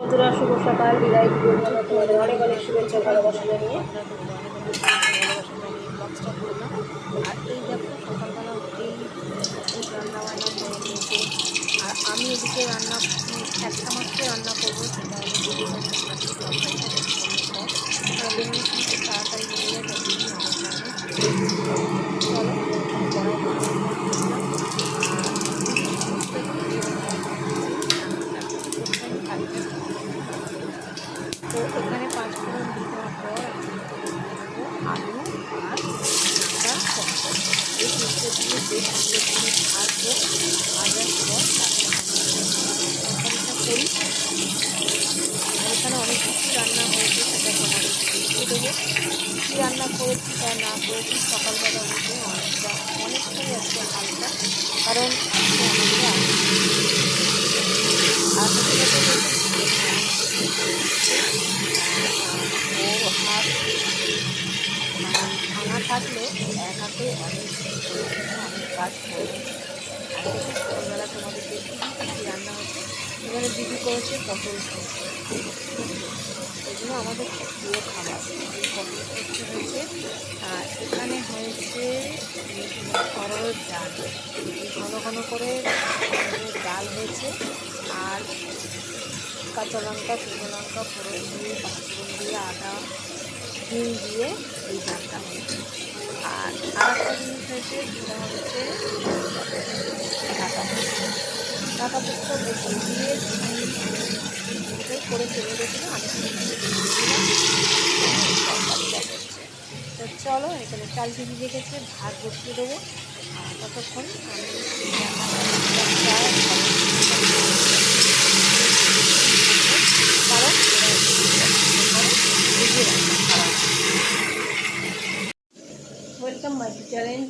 বন্ধুরা, শুভ সকাল। বিদায় তোমাদের অনেক অনেক শুভেচ্ছা ভালোবাসা জানিয়ে। বক্সটা করলাম আর আমি এদিকে রান্না একটা মাত্র রান্না করব, সেটা দিদি রান্না করছি তরকারিটা আর বেগুনের কিন্তু তাড়াতাড়ি হয়ে যায় তাই দিদি আমার জন্য চলো কড়াই তো এখানে পাঁচ ফোড়ন দেওয়ার পর দেবো আলু আর কাঁচা টমেটো এই তিনটে দিয়ে বেশ সুন্দর করে ভাজবো ভাজার পর তারপরে তরকারিটা করি আর এখানে অনেক কিছু রান্না হয়েছে সেটা তোমাদের দেখিয়ে দেবো কী রান্না করেছি তা না করেছি সকালবেলা উঠে অনেকটা অনেকটাই আজকে হালকা কারণ আজকে আমাদের আর সাথে সাথে ও হাত ভাঙা থাকলেও এক হাতে অনেক অনেক কাজ করে আর দেখি ছোটোবেলা তোমাদের রান্না হচ্ছে। এবারে দিদি করেছে সবজি এগুলো আমাদের প্রিয় খাবার। এই হয়েছে আর এখানে হয়েছে সরল ডাল। ঘন ঘন করে সরলের ডাল হয়েছে। আর কাঁচা লঙ্কা, শুকনো লঙ্কা, ফোড়ন দিয়ে পাঁচফোড়ন দিয়ে, আদা, হিং দিয়ে এই ডালটা হয়েছে। আর আর একটা জিনিস হয়েছে, সেটা হচ্ছে ঢাকা ঢাকা পুস্তক বসিয়ে দিয়ে করে ফেলে রেখেছিল তো চলো, এখানে চাল ভিজি রেখেছে, ভাত বসিয়ে দেবো। ততক্ষণ আমি ওয়েলকাম মাই চ্যালেঞ্জ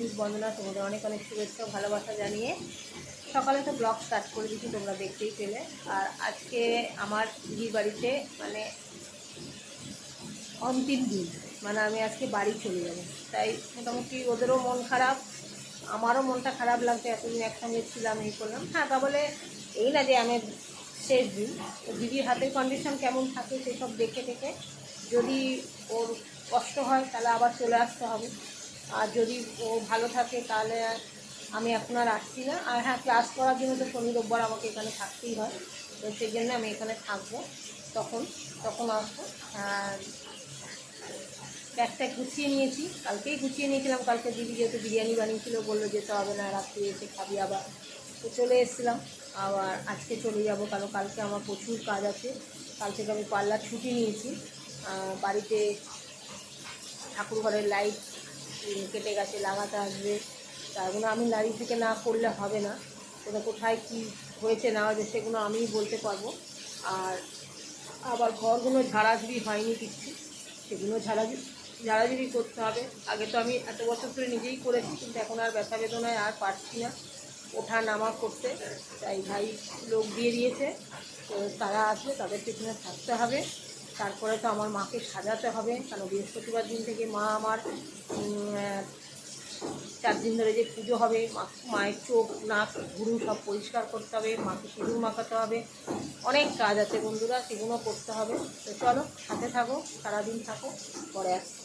বিশ বন্দনা, তোমাদের অনেক অনেক শুভেচ্ছা ভালোবাসা জানিয়ে। সকালে তো ব্লগ স্টার্ট করে দিচ্ছি তোমরা দেখতেই পেলে। আর আজকে আমার দিদির বাড়িতে মানে অন্তিম দিন। মানে আমি আজকে বাড়ি চলে যাব। তাই মোটামুটি ওদেরও মন খারাপ, আমারও মনটা খারাপ লাগছে, এতদিন একসঙ্গে ছিলাম, এই করলাম। হ্যাঁ তা বলে এই না যে আমি শেষ দিন। দিদির হাতের কন্ডিশন কেমন থাকে সেসব দেখে দেখে যদি ওর কষ্ট হয়, তাহলে আবার চলে আসতে হবে। আর যদি ও ভালো থাকে, তাহলে আমি এখন আর আসছি না। আর হ্যাঁ ক্লাস করার জন্য তো শনি, রোববার আমাকে এখানে থাকতেই হয়। তো সেই জন্য আমি এখানে থাকব। তখন তখন আসব। আর ব্যাগটা গুছিয়ে নিয়েছি। কালকেই গুছিয়ে নিয়েছিলাম। কালকে দিদি যেহেতু বিরিয়ানি বানিয়েছিল, বলল যেতে হবে না, রাত্রি এসে খাবি আবার। তো চলে এসেছিলাম। আবার আজকে চলে যাব, কারণ কালকে আমার প্রচুর কাজ আছে। কাল থেকে আমি পার্লার ছুটি নিয়েছি। বাড়িতে ঠাকুর ঘরের লাইট কেটে গেছে, লাগাতে আসবে। তারগুলো আমি নারী থেকে না করলে হবে না। কোথাও কোথায় কী হয়েছে না হয়েছে সেগুলো আমিই বলতে পারব। আর আবার ঘরগুলো ঝাড়াঝুড়ি হয়নি কিচ্ছু সেগুলো ঝাড়াঝুড়ি ঝাড়াঝুড়ি করতে হবে। আগে তো আমি এত বছর ধরে নিজেই করেছি, কিন্তু এখন আর ব্যথা বেদনায় আর পারছি না ওঠা নামা করতে। তাই ভাই লোক দিয়ে দিয়েছে, তো তারা আসবে, তাদের পেছনে থাকতে হবে। তারপরে তো আমার মাকে সাজাতে হবে কারণ বৃহস্পতিবার দিন থেকে মা আমার চার দিন ধরে যে পুজো হবে মায়ের চোখ, নাক ঘুরু সব পরিষ্কার করতে হবে, মাকে সিঁদুর মাখাতে হবে। অনেক কাজ আছে বন্ধুরা, সেগুলো করতে হবে। তো চলো, সাথে থাকো, সারাদিন থাকো, পরে আসছি।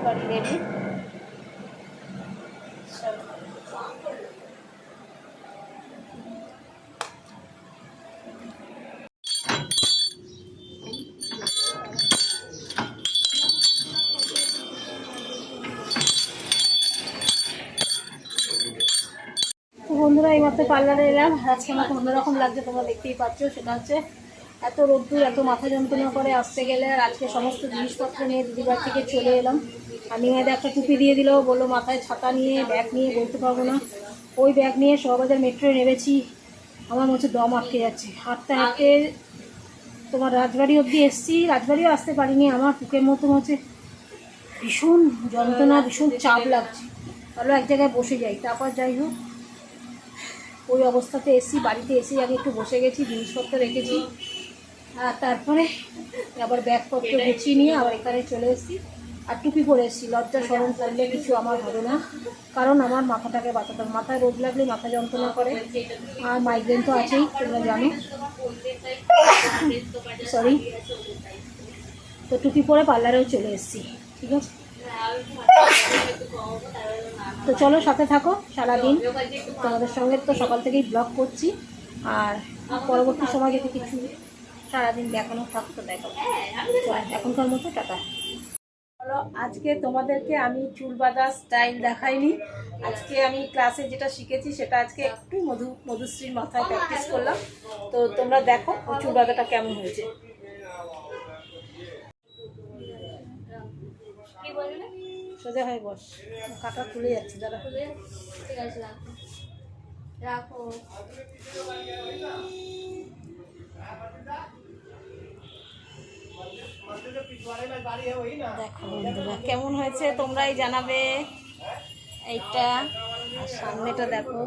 তরকারি রেডি এইমাত্র পার্লারে এলাম। আজকে আমাকে অন্যরকম লাগছে তোমরা দেখতেই পাচ্ছ। সেটা হচ্ছে এত রোদ্দুর এত মাথা যন্ত্রণা করে আসতে গেলে আর আজকে সমস্ত জিনিসপত্র নিয়ে দিদিবার থেকে চলে এলাম। আর নিয়ে একটা টুপি দিয়ে দিল বলল মাথায় ছাতা নিয়ে ব্যাগ নিয়ে বলতে পারব না। ওই ব্যাগ নিয়ে শহবাজার মেট্রোয় নেমেছি। আমার হচ্ছে দম আটকে যাচ্ছে। হাঁটতে হাঁটতে তোমার রাজবাড়ি অবধি এসছি। রাজবাড়িও আসতে পারিনি। আমার বুকের মতো হচ্ছে ভীষণ যন্ত্রণা ভীষণ চাপ লাগছে। তাহলে এক জায়গায় বসে যাই। তারপর যাই হোক ওই অবস্থাতে এসি, বাড়িতে এসে আমি একটু বসে গেছি, জিনিসপত্র রেখেছি। আর তারপরে আবার ব্যাগপত্র গুছিয়ে নিয়ে আবার এখানে চলে এসেছি। আর টুপি পরে এসেছি, লজ্জা স্মরণ করলে কিছু আমার হবে না। কারণ আমার মাথাটাকে বাঁচাতে হবে। মাথায় রোগ লাগলে মাথা যন্ত্রণা করে। আর মাইগ্রেন তো আছেই, তোমরা জানো। সরি তো টুপি পরে পার্লারেও চলে এসেছি, ঠিক আছে? তো চলো সাথে থাকো সারাদিন। তোমাদের সঙ্গে তো সকাল থেকেই ব্লগ করছি। আর পরবর্তী সময় যদি কিছু সারাদিন দেখানো থাকতো চলো, এখনকার মতো টাটা। চলো আজকে তোমাদেরকে আমি চুল বাঁধা স্টাইল দেখাইনি। আজকে আমি ক্লাসে যেটা শিখেছি সেটা আজকে একটু মধু মধুশ্রীর মাথায় প্র্যাকটিস করলাম। তো তোমরা দেখো চুল বাঁধাটা কেমন হয়েছে। কি বললে? সোজা হয়ে বস। কাটা খুলে যাচ্ছে দাদা। ঠিক আছে রাখো। দেখো বন্ধুরা কেমন হয়েছে তোমরাই জানাবে। এইটা সামনেটা দেখো।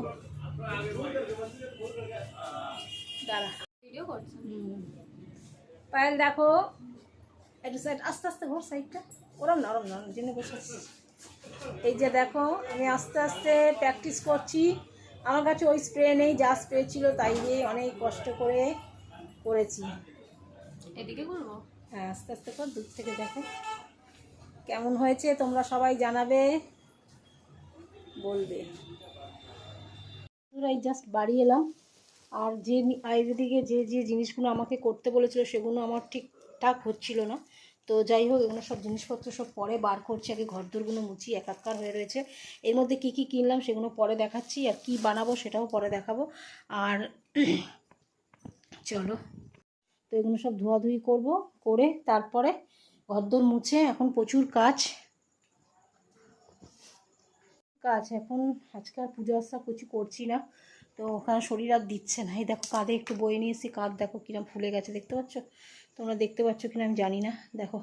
পায়েল দেখো একটু সাইড আস্তে আস্তে ঘর সাইডটা ওরম না ওরম না জেনে বসেছি এই যে দেখো আমি আস্তে আস্তে প্র্যাকটিস করছি। আমার কাছে ওই স্প্রে নেই যা স্প্রে ছিল তাই দিয়ে অনেক কষ্ট করে করেছি। এদিকে করব? হ্যাঁ আস্তে আস্তে কর দূর থেকে দেখো। কেমন হয়েছে তোমরা সবাই জানাবে বলবে। এই জাস্ট বাড়ি এলাম। আর যে আয়ুর্বেদিকে যে যে জিনিসগুলো আমাকে করতে বলেছিল সেগুলো আমার ঠিকঠাক হচ্ছিল না। তো যাই হোক, এগুলো সব জিনিসপত্র সব পরে বার করছি, আগে ঘর ঘরদোরগুলো মুছি, একাকার হয়ে রয়েছে। এর মধ্যে কি কি কিনলাম সেগুলো পরে দেখাচ্ছি, আর কি বানাবো সেটাও পরে দেখাবো। আর চলো। তো এগুলো সব ধোয়াধুয়ি করব, করে তারপরে ঘরদোর মুছে, এখন প্রচুর কাজ। কাজ, এখন আজকে আর পুজো আশা কিছু করছি না। তো ওখানে শরীর আর দিচ্ছে না। এই দেখো কাঁধে একটু বয়ে নিয়ে এসেছি, কাঁধ দেখো কিরম ফুলে গেছে, দেখতে পাচ্ছ? তোমরা দেখতে পাচ্ছ কিনা আমি জানি না। দেখো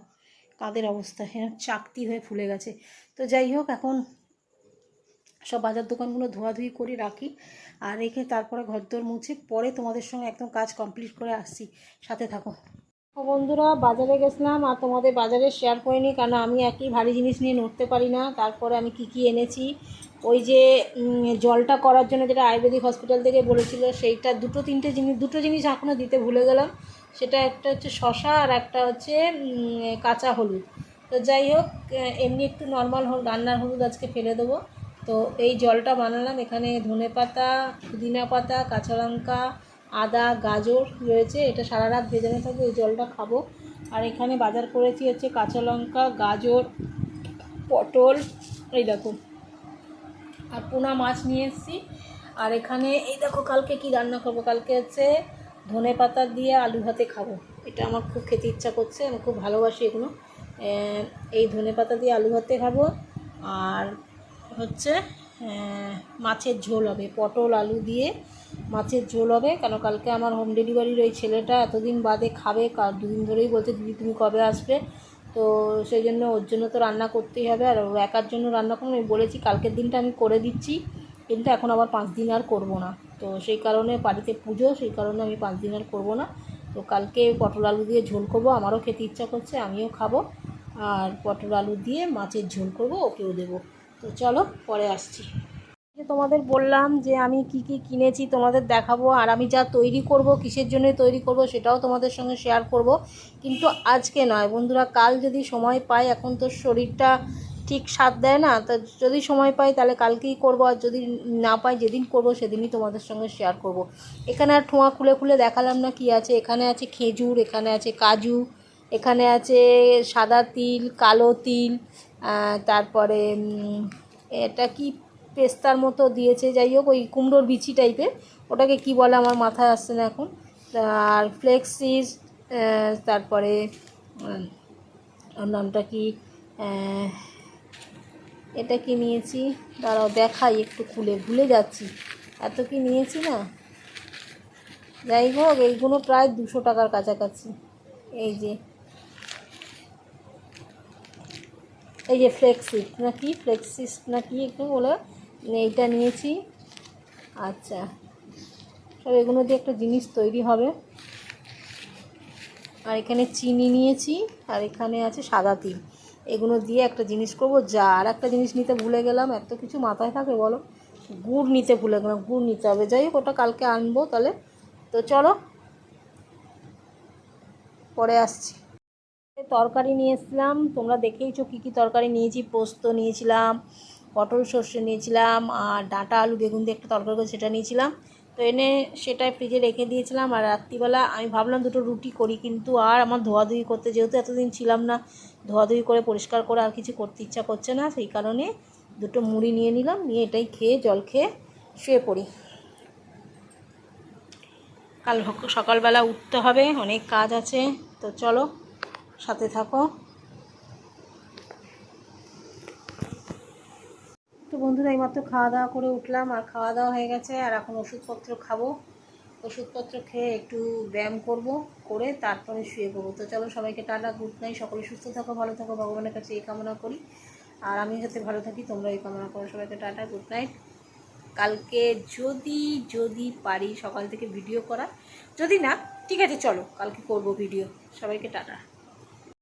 কাঁধের অবস্থা। হ্যাঁ চাকতি হয়ে ফুলে গেছে। তো যাই হোক, এখন সব বাজার দোকানগুলো ধোয়াধুয়ি করে রাখি আর রেখে তারপরে ঘরদোর মুছে পরে তোমাদের সঙ্গে একদম কাজ কমপ্লিট করে আসছি। সাথে থাকো। বন্ধুরা, বাজারে গেছিলাম আর তোমাদের বাজারে শেয়ার করিনি কারণ আমি একই ভারী জিনিস নিয়ে নড়তে পারি না। তারপরে আমি কি কি এনেছি? ওই যে জলটা করার জন্য যেটা আয়ুর্বেদিক হসপিটাল থেকে বলেছিল, সেইটা দুটো তিনটে জিনিস দুটো জিনিস এখনও দিতে ভুলে গেলাম। সেটা একটা হচ্ছে শশা আর একটা হচ্ছে কাঁচা হলুদ। তো যাই হোক এমনি একটু নর্মাল রান্নার হলুদ আজকে ফেলে দেবো। তো এই জলটা বানালাম, এখানে ধনে পাতা, পুদিনা পাতা, কাঁচা লঙ্কা, আদা, গাজর রয়েছে, এটা সারা রাত ভেজানো থাকবে এই জলটা খাব। আর এখানে বাজার করেছি হচ্ছে কাঁচা লঙ্কা, গাজর, পটল, এই দেখো। আর পোনা মাছ নিয়ে এসেছি। আর এখানে, এই দেখো কালকে কি রান্না করব, কালকে হচ্ছে ধনে পাতা দিয়ে আলু ভাতে খাব। এটা আমার খুব খেতে ইচ্ছা করছে, আমি খুব ভালোবাসি এগুলো। এই ধনে পাতা দিয়ে আলু ভাতে খাব। আর হচ্ছে মাছের ঝোল হবে। পটল, আলু দিয়ে মাছের ঝোল হবে। কেন কালকে আমার হোম ডেলিভারির ওই ছেলেটা এতদিন বাদে খাবে দুদিন ধরেই বলছে, দিদি, তুমি কবে আসবে? তো সেই জন্য ওর জন্য তো রান্না করতেই হবে। আর ওর একার জন্য রান্না করব আমি বলেছি, কালকের দিনটা আমি করে দিচ্ছি। কিন্তু এখন আবার পাঁচ দিন আর করব না। তো সেই কারণে বাড়িতে পুজো, সেই কারণে আমি পাঁচ দিন আর করব না। তো কালকে পটল আলু দিয়ে ঝোল করব, আমারও খেতে ইচ্ছা করছে, আমিও খাব। আর পটল আলু দিয়ে মাছের ঝোল করব, ওকেও দেবো। তো চলো, পরে আসছি। তোমাদের বললাম যে আমি কি কি কিনেছি তোমাদের দেখাবো, আর আমি যা তৈরি করব, কিসের জন্য তৈরি করব, সেটাও তোমাদের সঙ্গে শেয়ার করব। কিন্তু আজকে নয় বন্ধুরা, কাল যদি সময় পাই, এখন তো শরীরটা ঠিক স্বাদ দেয় না, তো যদি সময় পাই তাহলে কালকেই করব, আর যদি না পাই যেদিন করব সেদিনই তোমাদের সঙ্গে শেয়ার করব। এখানে আর ঠোঁয়া খুলে খুলে দেখালাম না কি আছে, এখানে আছে খেজুর, এখানে আছে কাজু, এখানে আছে সাদা তিল, কালো তিল তারপরে এটা কি পেস্তার মতো দিয়েছে, যাই হোক, ওই কুমড়োর বিচি টাইপের ওটাকে কি বলে আমার মাথায় আসছে না এখন, আর ফ্লেক্সিস তারপরে নামটা কি এটা কি নিয়েছি। দাঁড়াও, দেখাই, একটু খুলে, ভুলে যাচ্ছি। এত কি নিয়েছি না? যাই হোক, এইগুলো প্রায় দুশো টাকার কাছাকাছি। এই যে এই যে ফ্লেক্সিস না কি ফ্লেক্সিস না কি একটু বলে? এইটা নিয়েছি। আচ্ছা সব এগুলো দিয়ে একটা জিনিস তৈরি হবে। আর এখানে চিনি নিয়েছি, আর এখানে আছে সাদা তিল। এগুলো দিয়ে একটা জিনিস করব। যা আর একটা জিনিস নিতে ভুলে গেলাম, এত কিছু মাথায় থাকে বলো? গুড় নিতে ভুলে গেলাম, গুড় নিতে হবে। যাই হোক, ওটা কালকে আনব তাহলে। তো চলো, পরে আসছি। তরকারি নিয়ে এসেছিলাম, তোমরা দেখেইছো কী কী তরকারি নিয়েছি। পোস্ত নিয়েছিলাম, পটল সর্ষে নিয়েছিলাম, আর ডাঁটা আলু বেগুন দিয়ে একটা তরকারি করে সেটা নিয়েছিলাম। তো এনে সেটা ফ্রিজে রেখে দিয়েছিলাম। আর রাত্রিবেলা আমি ভাবলাম দুটো রুটি করি, কিন্তু আর আমার ধোয়াধুয়ি করতে যেহেতু এতদিন ছিলাম না, ধোয়াধুয়ি করে পরিষ্কার করে আর কিছু করতে ইচ্ছা করছে না, সেই কারণে দুটো মুড়ি নিয়ে নিলাম, নিয়ে এটাই খেয়ে, জল খেয়ে শুয়ে পড়ি। কাল সকালবেলা উঠতে হবে, অনেক কাজ আছে, তো চলো সাথে থাকো। তো বন্ধুরা, এইমাত্র খাওয়া দাওয়া করে উঠলাম আর খাওয়া দাওয়া হয়ে গেছে। আর এখন ওষুধপত্র খাব। ওষুধপত্র খেয়ে একটু ব্যায়াম করব, করে তারপরে শুয়ে পড়ব। তো চলো, সবাইকে টাটা, গুড নাইট। সকলে সুস্থ থাকো, ভালো থাকো, ভগবানের কাছে এই কামনা করি। আর আমি যাতে ভালো থাকি, তোমরা এই কামনা করো। সবাইকে টাটা, গুড নাইট। কালকে যদি যদি পারি সকাল থেকে ভিডিও করা। যদি না, ঠিক আছে, চলো, কালকে করব ভিডিও। সবাইকে টাটা।